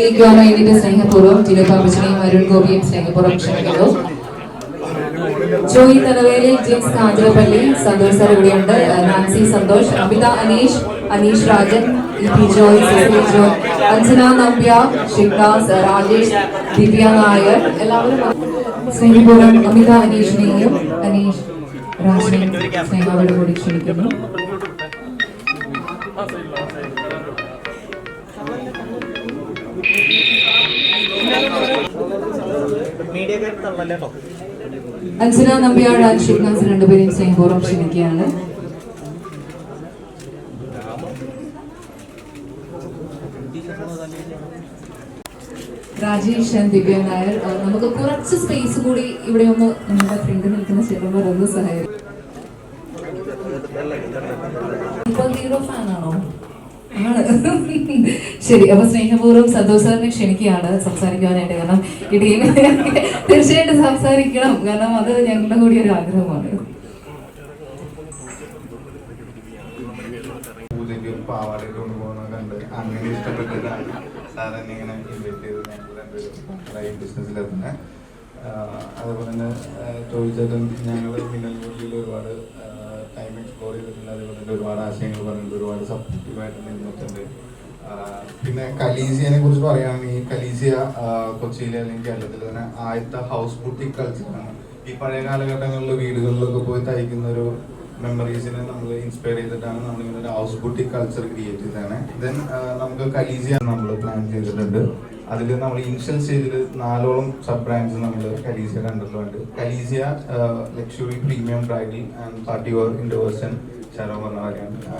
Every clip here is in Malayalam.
അടുത്ത ഇതിന്റെ സ്നേഹപൂർവം തിരുപ്പാപ്പച്ചനെയും അരുൺ ഗോപിയും സ്നേഹപൂർവം ക്ഷണിക്കുന്നു. ജോയി തലവേലി ജിംസ് കാഞ്ചിറപ്പള്ളി സന്തോഷ് സാർ ഇവിടെയുണ്ട്. നാൻസി സന്തോഷ് അമിത അനീഷ് അനീഷ് രാജൻ ജോയ് ജോയ് അഞ്ജന നമ്പ്യ ഷിക്കാസ് രാജേഷ് ദിവ്യ നായർ എല്ലാവരും സ്നേഹപൂർവം അമിത അനീഷിനെയും അനീഷ് രാജനെയും സ്നേഹത്തോടു കൂടി ക്ഷണിക്കുന്നു. അഞ്ജന നമ്പ്യാട് ഷിഫ്നാസ് നാസ് രണ്ടുപേരെയും സ്നേഹപൂർവം ക്ഷണിക്കുകയാണ്. രാജേഷ് ദിവ്യ നായർ നമുക്ക് കുറച്ച് സ്പേസ് കൂടി ഇവിടെ ഒന്ന് നമ്മുടെ ഫ്രണ്ട് നിൽക്കുന്ന ചെറുവർ ഒന്ന് സഹായിക്കും. ഇപ്പൊ ഹീറോ ആണ്? ശരി അപ്പൊ സ്നേഹപൂർവം സന്തോഷ് ക്ഷണിക്കുകയാണ് സംസാരിക്കുവാനായിട്ട്. കാരണം ഈ ടീമിൽ തീർച്ചയായിട്ടും സംസാരിക്കണം. കാരണം അത് ഞങ്ങളുടെ കൂടി ഒരു ആഗ്രഹമാണ്. അതുപോലെ തന്നെ ചോദിച്ചാലും ഞങ്ങൾ മിന്നൽ മുരളിയിൽ ഒരുപാട് ടൈം എക്സ്പ്ലോർ ചെയ്തിട്ടുണ്ട്. അതുപോലെ തന്നെ ഒരുപാട് ആശയങ്ങൾ പറഞ്ഞിട്ടുണ്ട്. ഒരുപാട് സപ്പോർട്ടീവായിട്ട് നിന്നിട്ടുണ്ട് പിന്നെ കലീസിയനെ കുറിച്ച് പറയുകയാണെങ്കിൽ കലീസിയ കൊച്ചിയിലെ അല്ലെങ്കിൽ കേരളത്തിൽ തന്നെ ആദ്യത്തെ ഹൗസ് ബുട്ടിക് കൾച്ചറാണ് ഈ പഴയ കാലഘട്ടങ്ങളിൽ വീടുകളിലൊക്കെ പോയി തയ്ക്കുന്ന ഒരു മെമ്മറീസിനെ നമ്മൾ ഇൻസ്പയർ ചെയ്തിട്ടാണ് നമ്മൾ ഇങ്ങനെ ഒരു ഹൗസ് ബുട്ടിക് കൾച്ചർ ക്രിയേറ്റ് ചെയ്തതാണ്. ദെൻ നമുക്ക് കലീസിയ നമ്മൾ പ്ലാൻ ചെയ്തിട്ടുണ്ട്. അതിൽ നമ്മൾ ഇനിഷ്യൽ സ്റ്റേജിൽ നാലോളം സബ് ബ്രാൻഡ്സ് നമ്മൾ കലീസിയ കണ്ടിട്ടുണ്ട് കലീസിയ luxury premium bridal and party work ഇൻഡോവേഴ്സൺ ശരോ പറഞ്ഞ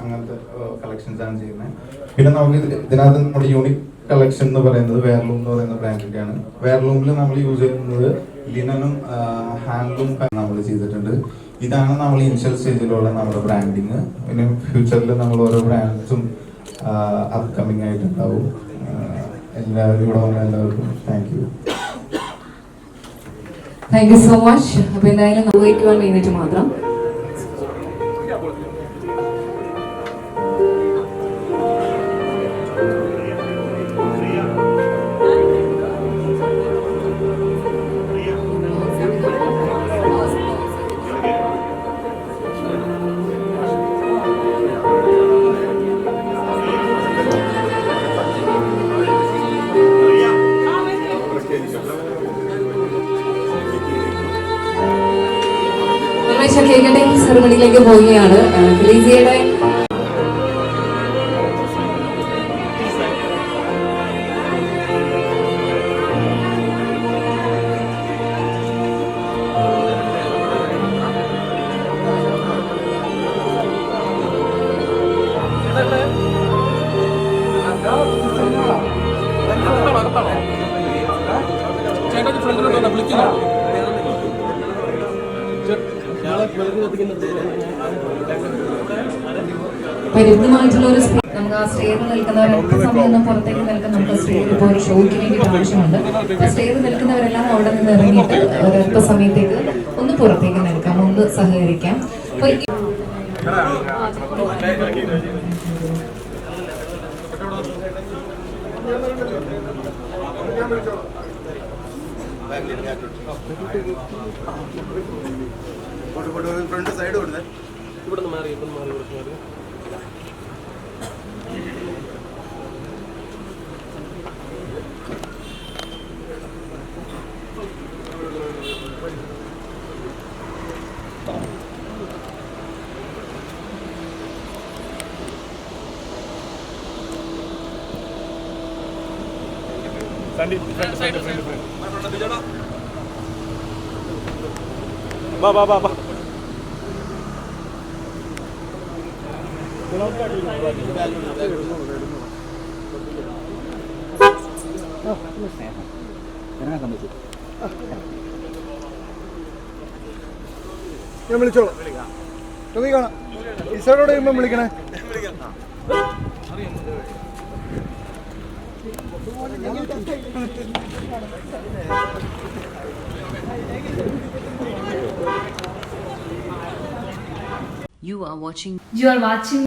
അങ്ങനത്തെ കളക്ഷൻസ് ആണ് ചെയ്യുന്നത്. പിന്നെ നമുക്ക് ഇത് ഇതിനകത്ത് നമ്മുടെ യൂണിക് കളക്ഷൻ എന്ന് പറയുന്നത് വേർലൂം എന്ന് പറയുന്ന ബ്രാൻഡിന്റെയാണ് വേർലൂമിൽ നമ്മൾ യൂസ് ചെയ്യുന്നത് ലിനനും ഹാൻഡ്ലൂം നമ്മൾ ചെയ്തിട്ടുണ്ട്. ഇതാണ് നമ്മൾ ഇനിഷ്യൽ സ്റ്റേജിലുള്ള നമ്മുടെ ബ്രാൻഡിങ് പിന്നെ ഫ്യൂച്ചറിൽ നമ്മൾ ഓരോ ബ്രാൻഡ്സും അപ്കമിങ് ആയിട്ടുണ്ടാവും. എല്ലാവരും ഇവിടെ വന്ന എല്ലാവർക്കും thank you thank you so much അപ്പോൾ എന്തായാലും നമുക്ക് വേണ്ടിയിട്ട് മാത്രം. രമേശ് കേക്ക് കട്ടിംഗ് സെറമണിയിലേക്ക് പോവുകയാണ്. ഫിലീസിയയുടെ പരിമിതമായിട്ടുള്ള ഒരു സ്പേ- നമുക്ക് ആ സ്റ്റേജിൽ നിൽക്കുന്നവരൊക്കെ സമയം ഒന്ന് പുറത്തേക്ക് നമുക്ക് ഇപ്പോൾ ഒരു ഷോയ്ക്ക് വേണ്ടിയിട്ട് ആവശ്യമുണ്ട് ആ സ്റ്റേജിൽ നിൽക്കുന്നവരെല്ലാം അവിടെ നിന്ന് ഇറങ്ങിയിട്ട് ഒരല്പ സമയത്തേക്ക് ഒന്ന് പുറത്തേക്ക് നിൽക്കാം ഒന്ന് സഹകരിക്കാം അപ്പൊ ഈ- ഫ്രണ്ട് സൈഡ് കൊടുത്തേ ഇവിടുന്ന് മാറി ഇവിടുന്ന് മാറി കുറച്ച് മാറി. വാ വാ വാ വാ ഇറങ്ങാൻ സമ്മതിച്ചു ഞാൻ വിളിച്ചോളാം. ടോമി കാണാം. ഇസോടോട് കഴിയുമ്പോൾ വിളിക്കണേ. You are watching You are watching